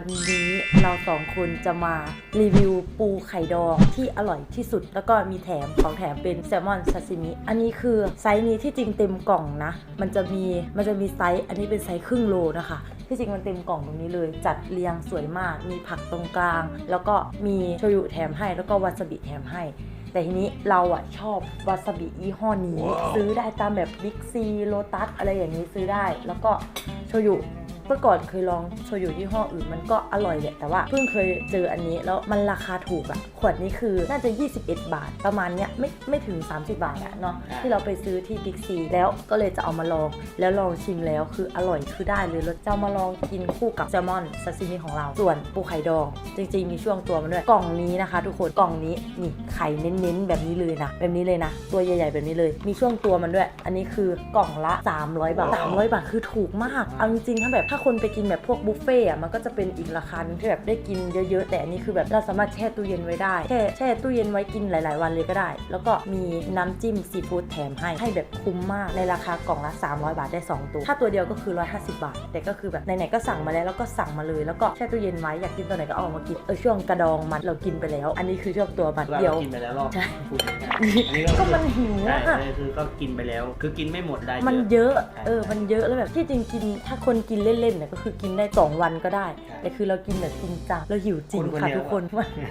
วันนี้เราสองคนจะมารีวิวปูไข่ดองที่อร่อยที่สุด แล้วก็มีแถมของแถมเป็นแซลมอนซาซิมิ อันนี้คือไซส์นี้ที่จริงเต็มกล่องนะ มันจะมีมันจะมีไซส์อันนี้เป็นไซส์ครึ่งโลนะคะที่จริงมันเต็มกล่องตรงนี้เลย จัดเรียงสวยมาก มีผักตรงกลาง แล้วก็มีโชยุแถมให้ แล้วก็วาซาบิแถมให้ แต่ทีนี้เราอะชอบวาซาบิยี่ห้อนี้ ซื้อได้ตามแบบบิ๊กซีโลตัสอะไรอย่างนี้ซื้อได้ แล้วก็โชยุ เมื่อก่อนเคยลองโชยุยี่ห้ออื่นมันก็อร่อยแหละแต่ว่าเพิ่งเคยเจออันนี้แล้วมันราคาถูกอะขวดนี้คือน่าจะ 21 บาท ประมาณเนี้ยไม่ไม่ถึง 30 บาทอะเนาะอ่าที่เราไปซื้อที่บิ๊กซีแล้วก็เลยจะเอามาลอง แล้วลองชิมแล้วคืออร่อยคือได้เลยแล้วจะเอามาลองกินคู่กับแซลมอนซาซิมิของเราส่วนปูไข่ดอง จริง ๆ มีช่วงตัวมันด้วยกล่องนี้นะคะ ทุกคนกล่องนี้นี่ไข่เน้นๆ แบบนี้เลยนะแบบนี้เลยนะ ตัวใหญ่ๆ แบบนี้เลย มีช่วงตัวมันด้วย อันนี้คือกล่องละ 300 บาท 300 บาทคือถูกมากเอาจริงๆถ้าแบบถ้าคนไปกินแบบพวกบุฟเฟ่อะมันก็จะเป็นอีกราคาหนึงที่แบบได้กินเยอะๆ แต่อันนี้คือแบบเราสามารถแช่ตู้เย็นไว้ได้ แช่แช่ตู้เย็นไว้กินหลาย ๆ วันเลยก็ได้ แล้วก็มีน้ำจิ้มซีฟู้ดแถมให้ให้แบบคุ้มมากในราคากล่องละ 300 บาทได้ 2 ตัว ถ้าตัวเดียวก็คือ 150 บาท แต่ก็คือแบบไหนๆก็สั่งมาแล้วแล้วก็สั่งมาเลย แล้วก็แช่ตู้เย็นไว้อยากกินตัวไหนก็เอามากินเออช่วงกระดองมันเรากินไปแล้ว อันนี้คือช่วงตัวมันเราเดี๋ยวกินไปแล้วรอบใช่พูดง่ายๆอันนี้ก็ก็คือมันหิวใช่อะใช่คือก็กินไปแล้ว คือกินไม่หมดได้มันเยอะเยอะใช่เออมันเยอะแล้วแบบที่จริงกินถ้าคนกินเล่นๆเนี่ยก็คือกินได้สองวันก็ได้ใช่แต่คือเรากินแบบจริงจังเราหิวจริงคนคนค่ะเดียวทุกคน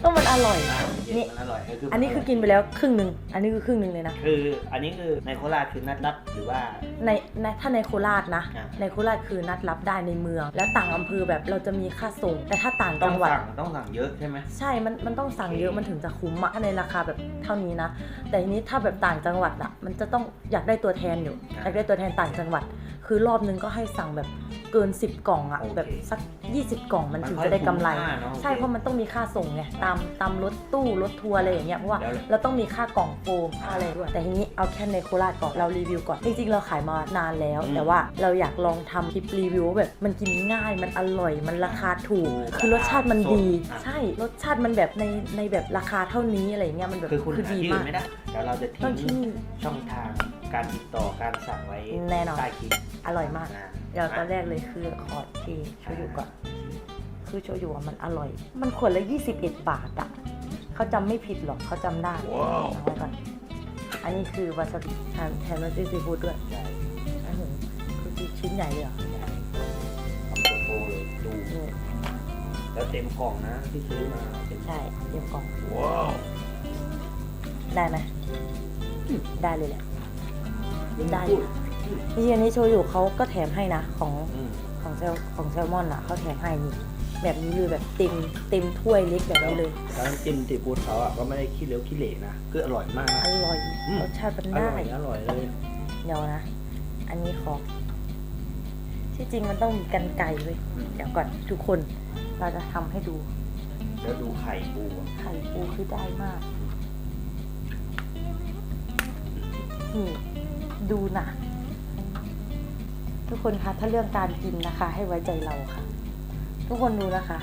ก็มันอร่อยอ่าเย็นนี่มันอร่อยอันนี้คือกินไปแล้วครึ่งหนึ่งอันนี้คือครึ่งหนึ่งเลยนะคืออันนี้คือในโคราชคือนัดรับหรือว่าในในถ้าในโคราชนะ อ่าในโคราชคือนัดรับได้ในเมือง แล้วต่างอำเภอแบบเราจะมีค่าส่ง แต่ถ้าต่างต้อจังงหวัด สั่งต้องสั่งเยอะใช่ไหม ใช่ มัน มันต้องสั่งเยอะ มันถึงจะคุ้มอะถ้าในราคาแบบเท่านี้นะ แต่ทีนี้ถ้าแบบต่างจังหวัดอะมันจะต้องอยากได้ตัวแทนอยู่อยากได้ตัวแทนต่างจังหวัด คือรอบนึงก็ให้สั่งแบบเกิน 10 กล่องอะแบบสัก 20 กล่องมันถึงจะได้กำไร มันค่อยคุ้มค่าเนอะใช่เพราะมันต้องมีค่าส่งไง ตามตามรถตู้รถทัวร์อะไรอย่างเงี้ย เพราะว่าแล้วเราต้องมีค่ากล่องโฟมค่าอะไรด้วย แต่ทีนี้เอาแค่ในโคราชก่อน เรารีวิวก่อน จริงๆ เราขายมานานแล้วอืมแต่ว่าเราอยากลองทำคลิปรีวิวว่าแบบมันกินง่ายมันอร่อยมันราคาถูก คือรสชาติมันดีสดอะใช่รสชาติมันแบบในในแบบราคาเท่านี้อะไรเงี้ยมันแบบคือคุณคือหาดีที่อื่มากนไม่ได้เดี๋ยวเราจะต้องทิ้ที่งนี่ช่องทางการติดต่อการสั่งไว้แน่นอนใต้คลิปอร่อยมากนะเดี๋ยวตอนแรกเลยคือขอเทโชยุก่อนคือโชยุอะมันอร่อย มันขวดละ 21 บาทอะเขาจำไม่ผิดหรอกเขาจำได้เอาไว้ก่อน อันนี้คือวาซาบิแทนแทนวาซาบิซีฟู้ดด้วยใช่อื้อหือคือ ชิ้นใหญ่เลยเหรอใช่ทำตัวโตเลยดูนี่แล้วเต็มกล่องนะที่ซื้อมาเต็มใช่เต็มกล่อง ว้าวได้ไหมได้เลยแหละ ได้ พูที่อันนี้โชยุเขาก็แถมให้นะ ของอืมของแซลของแซลมอนอะเขาแถมให้นี่แบบนี้เลยแบบเต็มเต็มถ้วยเล็กแบบนี้เลย แล้วน้ำจิ้มตีฟูดเขาอะก็ไม่ได้ขี้เหลวขี้เหร่นะคืออร่อยมากนะอร่อยอืม รสชาติมันอได้ร่อยอร่อยเลย เดี๋ยวนะ อันนี้ขอ ที่จริงมันต้องมีกันไก่เว้ยเดี๋ยวก่อนทุกคนเราจะทำให้ดู แล้วดูไข่ปูอะไข่ปูคือได้มากนี่ดูนะทุกคนคะถ้าเรื่องการกินนะคะ ให้ไว้ใจเราค่ะ ทุกคนดูนะคะ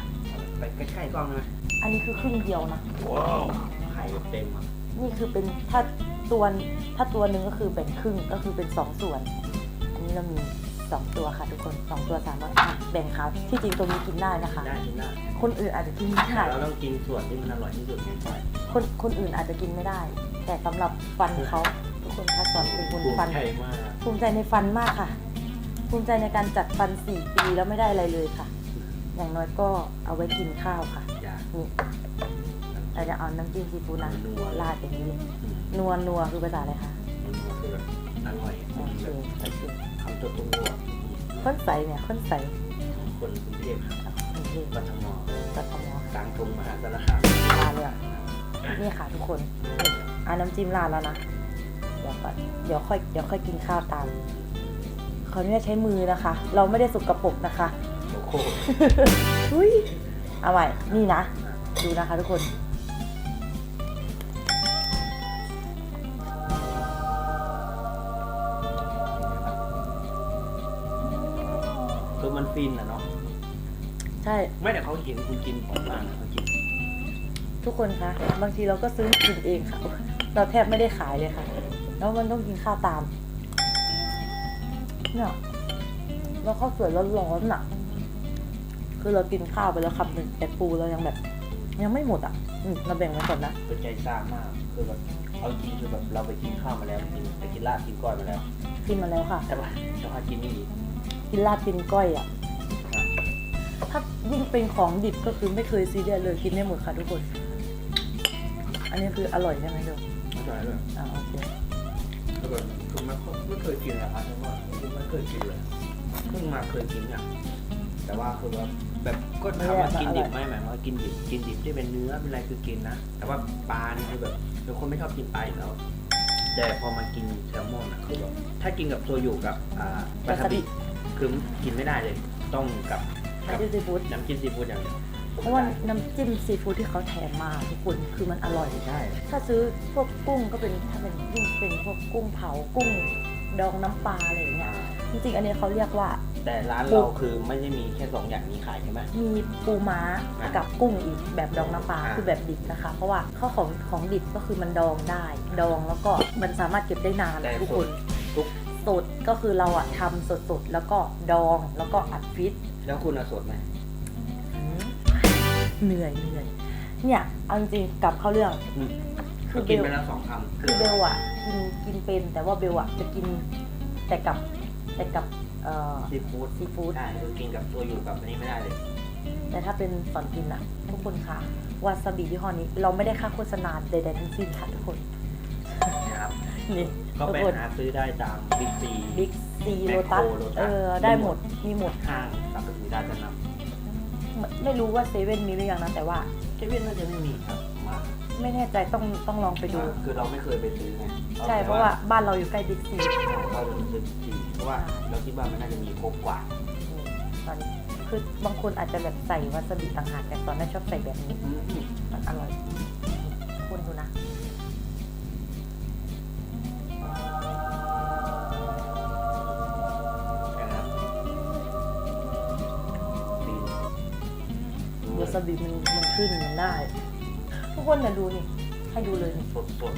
ไปใกล้ๆกล้องเลยอันนี้คือครึ่งเดียวนะ ว้าวไข่เต็มอะนี่คือเป็นถ้าตัวถ้าตัวหนึ่งก็คือแบ่งครึ่งก็คือเป็นสองส่วน อันนี้เรามี สองตัวค่ะทุกคนสองตัวสามร้อยอะแบ่งครับที่จริงตรงนี้กินได้นะคะ ได้กินได้คนอื่นอาจจะกินไม่ได้ เราต้องกินส่วนที่มันอร่อยที่สุดไงใช่คนคนอื่นอาจจะกินไม่ได้ แต่สำหรับฟันเขาทุกคนคะสอนเป็นคนภูมิฟันใจมากภูมิใจในฟันมากค่ะ ภูมิใจในการจัดฟันสี่ปีแล้วไม่ได้อะไรเลยค่ะ อย่างน้อยก็เอาไว้กินข้าวค่ะ อย่านี่เราจะเอาน้ำจิ้มซีฟู้ดนะนัวราดอย่างนี้เลย อืมนัวนัวคือภาษาอะไรคะมันนัวคือแบบอร่อยโอเคแบบโอเค คำตัวตัวข้นใสเนี่ยข้นใสคนกรุงเทพโอเคกทมกทมกลางกรุงมหาสารคามราดเลยอะนี่ค่ะทุกคนนี่เอาน้ำจิ้มราดแล้วนะเดี๋ยวก่อนเดี๋ยวค่อยเดี๋ยวค่อยกินข้าวตามขออนุญาตใช้มือนะคะ เราไม่ได้สกปรกนะคะโลโก้อุ้ยเอาใหม่นี่นะ ดูนะคะทุกคน คือมันฟินอะเนาะใช่ ไม่แต่เขาเห็นคุณกินของบ้างนะเขากินทุกคนคะบางทีเราก็ซื้อกินเองค่ะ เราแทบไม่ได้ขายเลยค่ะ แล้วมันต้องกินข้าวตามเนี่ยแล้วข้าวสวยร้อนๆน่ะคคือเรากินข้าวไปแล้วคำหนึ่งแต่ปูเรายังแบบ ยังไม่หมดอะอืมเราแบ่งไว้ก่อนนะเป็นใจซ่ามากคือแบบเอาจริงคือแบบเราไปกินข้าวมาแล้วกินไปกินลาบกินก้อยมาแล้วกินมาแล้วค่ะ แต่ว่าแต่ว่ากินนี่อีก กินลาบกินก้อยอะครับถ้ายิ่งเป็นของดิบก็คือไม่เคยซีเรียสเลยกินได้หมดค่ะทุกคน อันนี้คืออร่อยใช่ไหมเดี๋ยวเข้าใจเลยอ่าโอเคแล้วแบบคือไม่ค่อยไม่เคยกินอะครับเพราะว่าคือไม่เคยกินเลยเพิ่งมาเคยกินอะแต่ว่าคือว่าแบบก็ถามว่ากินดิบไหมหมายความว่ากินดิบกินดิบที่เป็นเนื้อเป็นอะไรคือกินนะแต่ว่าปลานี่คือแบบเป็นคนไม่ชอบกินปลาอยู่แล้วแต่พอมากินแซลมอนอะคือแบบถ้ากินกับโซยุกับอ่าปลาทาบิ คือกินไม่ได้เลย ต้องกับน้ำจิ้มซีฟู้ดน้ำจิ้มซีฟู้ดอย่างเดียวเพราะว่าน้ำจิ้มซีฟู้ดที่เขาแถมมาทุกคนคือมันอร่อย ใช่ถ้าซื้อพวกกุ้งก็เป็นถ้าเป็นยิ่งเป็นพวกกุ้งเผากุ้งดองน้ำปลาอะไรอย่างเงี้ยจริงๆอันนี้เขาเรียกว่า แต่ร้านเราคือไม่ได้มีแค่สองอย่างนี้ขายใช่ไหมมีปูม้าอะกับกุ้งอีกแบบดองน้ำปลาอะคือแบบดิบนะคะ เพราะว่าข้าวของของดิบก็คือมันดองได้ ดองแล้วก็มันสามารถเก็บได้นานแต่ทุกสคดนทุก สดก็คือเราอะทำสดๆ แล้วก็ดองแล้วก็อัดฟิต แล้วคุณเอาสดไหมเหนื่อยเหนื่อยเนี่ยเอาจริงๆกลับเข้าเรื่อง อืมคือเบกินลไปแล้วสองคำคือเบลอะกินกินเป็น แต่ว่าเบลอะจะกินแต่กับแต่กับเอ่อซีฟู้ดซีฟู้ด ใช่คือกินกับตัวอยู่กับอันนี้ไม่ได้เลย แต่ถ้าเป็นสอนกินอะทุกคนค่ะวาซาบิยี่ห้อนี้ เราไม่ได้ค่าโฆษณาใดๆทั้งสิ้นค่ะทุกคน นะครับนี่ก็ทุกไปคนหาซื้อได้ตามบิ๊กซี บิ๊กซีแมโลคโครตัสโลตัสเออ ได้หมด มีหมด ห้างสรรพสินค้าจะนไม่ไม่รู้ว่าเซเว่นมีหรือยังนะแต่ว่าำเซเว่นน่าจะไม่มีครับมาไม่แน่ใจต้องต้องลองไปดู คือเราไม่เคยไปซื้อไงใช่เพราะว่าบ้านเราอยู่ใกล้บิ๊กซีเราจะไปซื้อบิ๊กซีเพราะว่าเราคิดว่ามันน่าจะมีครบกว่า ตอนนี้คือบางคนอาจจะแบบใส่วาซาบิต่างหากแต่ตอนนั้นชอบใส่แบบนี้อืมมันอร่อยคุณดูนะ ซาบิมันมันขึ้นมันได้ ทุกคนเนี่ยดูนี่ ให้ดูเลยนี่สดสด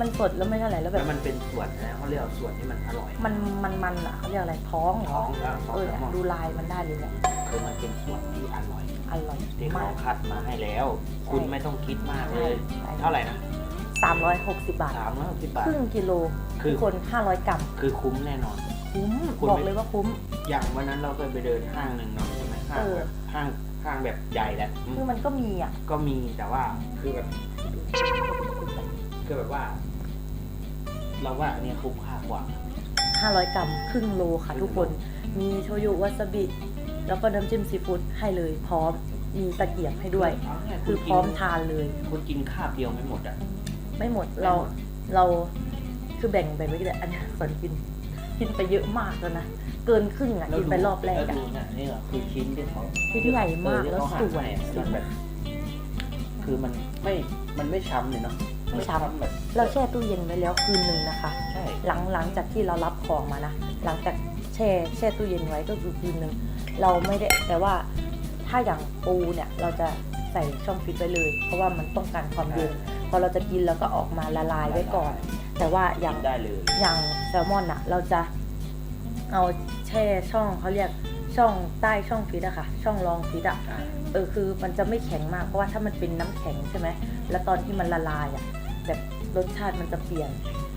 มันสดแล้วไม่เท่าไหร่แล้วๆแบแล้วบ มันเป็นส่วนนะเขาเรียกว่าส่วนที่มันอร่อย มันมันมันอะเขาเรียกอะไรท้องเหรท้อองอะท้องเออแซลมอนดูลายมันได้เลยเนี่ยคือมันเป็นส่วนที่อร่อยอร่อยที่มาเขากคัดมาให้แล้ว คุณไม่ต้องคิดมากเลยใช่เท่าไหร่นะสามร้อยหกสิบบาทสามร้อยหกสิบบาท ครึ่งกิโลคือ ทุกคนห้าร้อยกรัมคือคุ้มแน่นอน คุ้มคุณบอกไม่ เลยว่าคุ้ม อย่างวันนั้นเราเคยไปเดินห้างหนึ่งเนาะใช่ไหมห้างเออ แบบห้างห้างแบบใหญ่แหละอืมคือมันก็มีอะก็มีแต่ว่าคือแบบคือแบบว่า เราว่าอันเนี้ยคุ้มค่ากว่าห้าร้อยกรัมครึ่งโลค่ะทุกคน มีโชยุวาซาบิ แล้วก็น้ำจิ้มซีฟู้ดให้เลยพร้อม มีตะเกียบให้ด้วย เอาง่ายๆคือณพกิร้อมทานเลย คุณกินคาบเดียวไม่หมดอะ ไม่หมดเราเราคือแบ่งไปไม่ได้อันนี้สอนกิน กินไปเยอะมากแล้วนะ เกินครึ่งอะกินไปรอบแรกล้วอะดูเนี่ยนี่เหรอคือชิ้นที่เขาชิ้นใหญ่มากเออที่แล้วเขาสหั่นวยให้อะมันแบบ คือมันไม่มันไม่ช้ำเลยเนาะไม่ช้ำแบบเราแช่ตู้เย็นไว้แล้วคืนหนึ่งนะคะใช่หลังหลังจากที่เรารับของมานะหลังจากแช่แช่ตู้เย็นไว้ก็คือคืนหนึ่งเราไม่ได้แต่ว่าถ้าอย่างปูเนี่ยเราจะใส่ช่องฟิตไว้เลย เพราะว่ามันต้องการความเย็นพอเราจะกินเราก็ออกมาละลายไว้ก่อน แต่ว่าอย่างกินได้เลย อย่างแซลมอนอะเราจะเอาแช่ช่องเขาเรียกช่องใต้ช่องฟิตอะค่ะ ช่องรองฟิตอะอ่า เออคือมันจะไม่แข็งมากเพราะว่าถ้ามันเป็นน้ำแข็งใช่ไหมแล้วตอนที่มันละลายอะแบบรสชาติมันจะเปลี่ยน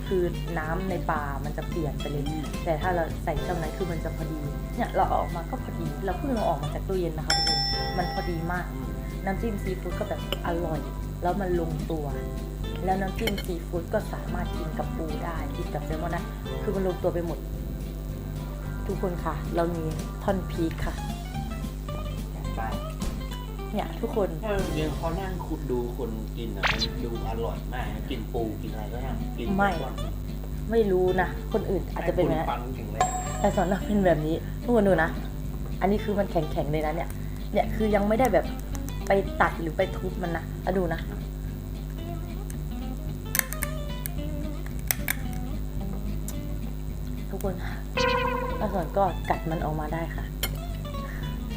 คือน้ำในปลามันจะเปลี่ยนไปเลย แต่ถ้าเราใส่ช่องนั้นคือมันจะพอดีเนี่ยเราเอาออกมาก็พอดีเราเพิ่งเอาออกมาจากตู้เย็นนะคะทุกคนมันพอดีมากอืมน้ำจิ้มซีฟู้ดก็แบบอร่อย แล้วมันลงตัว แล้วน้ำจิ้มซีฟู้ดก็สามารถกินกับปูได้กินกับแซลมอนได้คือมันลงตัวไปหมด ทุกคนค่ะ เรามีท่อนพีคค่ะไปเนี่ยทุกคนถ้าเดี๋ยวเขานั่งคุดดูคนกินอะมันดูอร่อยมากกินปูกินอะไรก็ยังกินไม่ก่อนไม่รู้นะคนอื่นอาจจะเป็นให้แบบคุณนั้นฟังถึงเลยแต่สำหรับเป็นแบบนี้ทุกคนดูนะอันนี้คือมันแข็งๆเลยนะเนี่ยเนี่ยคือยังไม่ได้แบบไปตัดหรือไปทุบมันนะอะดูนะ นค่ะแล้วส่วนก็กัดมันออกมาได้ค่ะ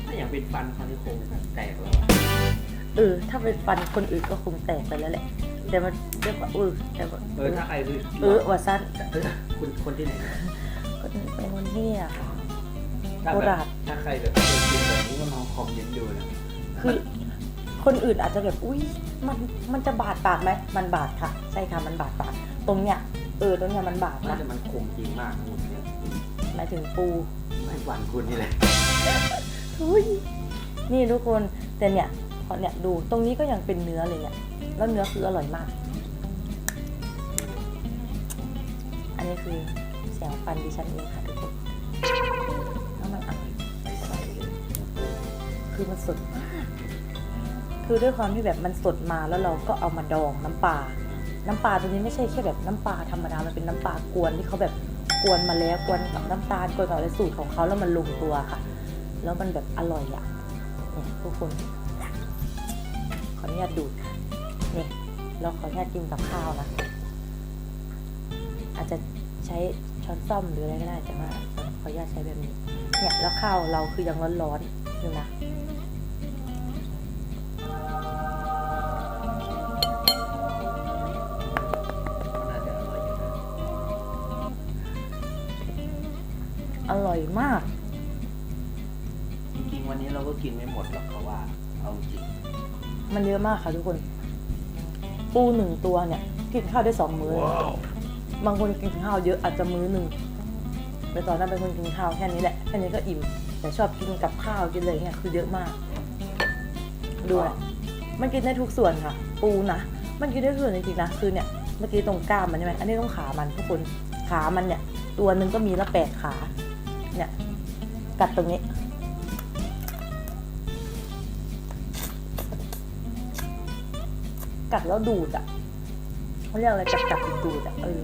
ถ้าอย่างเป็นฟันฟันที่โคงแตกแล้วเออ ถ้าเป็นฟันคนอื่นก็คงแตกไปแล้วแหละ แต่มันเรียกว่าเออแต่ว่าเออถ้าใครคือเออว่าสั้นเออคุณคนที่ไหนนะก็เป็นคนที่เนี่ยค่ะ ถ้าโคแบบราชถ้าใครแบบเคยกินแบบนี้ก็ลองคอมเมนต์ดูนะคือคนอื่นอาจจะแบบ อุ้ยมันมันจะบาดปากไหม มันบาดค่ะ ใช่ค่ะ มันบาดปาก ตรงเนี้ย เออตรงเนี้ยมันบาดน่านะจะมันคมจริงมากหมดเนี่ยหมายถึงปูไม่หวานคุณนี่แหละอุ้ยนี่ทุกคนแต่เนี่ยพอเนี่ยดูตรงนี้ก็ยังเป็นเนื้อเลยเนี่ยแล้วเนื้อคืออร่อยมาก อันนี้คือเสียงฟันดิฉันเองค่ะทุกคนแล้วมันอร่อย ใสๆเลยคือมันสดมาก คือด้วยความที่แบบมันสดมาแล้วเราก็เอามาดองน้ำปลา น้ำปลาตัวนี้ไม่ใช่แค่แบบน้ำปลาธรรมดา มันเป็นน้ำปลากวนที่เขาแบบกวนมาแล้วกวนกับน้ำตาลกวนกับอะไรสูตรของเขาแล้วมันลงตัวค่ะ แล้วมันแบบอร่อยอะเนี่ยทุกคนขออนุญาตดูดค่ะนี่เราขออนุญาตกินกับข้าวนะ อาจจะใช้ช้อนส้อมหรืออะไรก็ได้แต่ว่าขออนุญาตใช้แบบนี้ เนี่ยแล้วข้าวเราคือยังร้อนๆอยู่นะ วันนี้เราก็กินไม่หมดหรอกเขาว่า เอาจริงมันเยอะมากค่ะทุกคน ปูหนึ่งตัวเนี่ย กินข้าวได้สองมื้อเลยบางคนกินข้าวเยอะอาจจะมื้อหนึ่งแต่ตอนนั้นเป็นคนกินข้าวแค่นี้แหละ แค่นี้ก็อิ่ม แต่ชอบกินกับข้าวกินอะไรเงี้ยคือเยอะมากดูอะมันกินได้ทุกส่วนค่ะ ปูนะมันกินได้ทุกส่วนจริงๆนะคือเนี่ยเมื่อกี้ตรงกล้ามมันใช่ไหมอันนี้ต้องขามันทุกคนขามันเนี่ย ตัวหนึ่งก็มีละแปดขา เนี่ย กัดตรงนี้ กัดแล้วดูดอะเขาเรียกอะไรกัดกัดดูดดูดอะเออ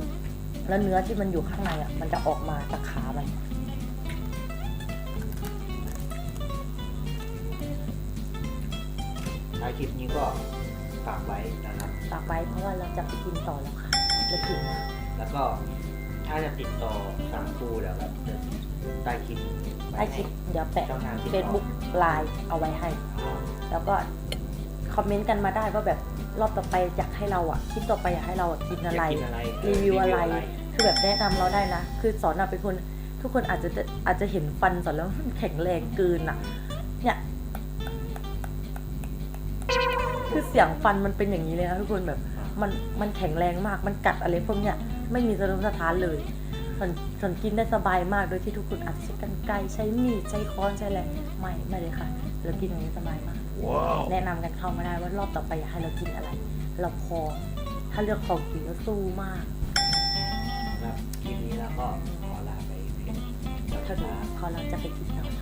แล้วเนื้อที่มันอยู่ข้างในอะ มันจะออกมาจากขามันท้ายคลิปนี้ก็ฝากไว้นะครับฝากไว้เพราะว่าเราจะไปกินต่อแล้วค่ะแล้วถึงนะแล้วก็ถ้าจะติดต่อสั่งปูเดี๋ยวแบบจะใต้คลิปใต้คลิปเดี๋ยวแปะช่องทางติดต่อ Facebook ไลน์เอาไว้ให้ แล้วก็คอมเมนต์กันมาได้ว่าแบบ รอบต่อไปอยากให้เราอะคลิปต่อไปอยากให้เราอะกินอะไร ยากกินอะไรรีวิวอะไร คือแบบแนะนำเราได้นะ คือสอนอะเป็นคน ทุกคนอาจจะอาจจะเห็นฟันสอนแล้วมันแข็งแรงเกินอะเนี่ย คือเสียงฟันมันเป็นอย่างนี้เลยนะทุกคนแบบมันมันแข็งแรงมาก มันกัดอะไรพวกเนี้ยไม่มีสะดุ้งสะท้านเลยส่วนส่วนกินได้สบายมาก โดยที่ทุกคนอาจจะใช้กรรไกรใช้มีดใช้ค้อนใช้อะไรไม่ไม่เลยค่ะเรากินอย่างนี้สบายมาก แนะนำกันเข้ามาได้ว่ารอบต่อไปอยากให้เรากินอะไร เราพร้อมถ้าเลือกของกินก็สู้มากครับคลิปนี้แล้วก็ขอลาไปเพียงเท่าเท่านี้นี้พอเราจะไปกินต่อนะคะ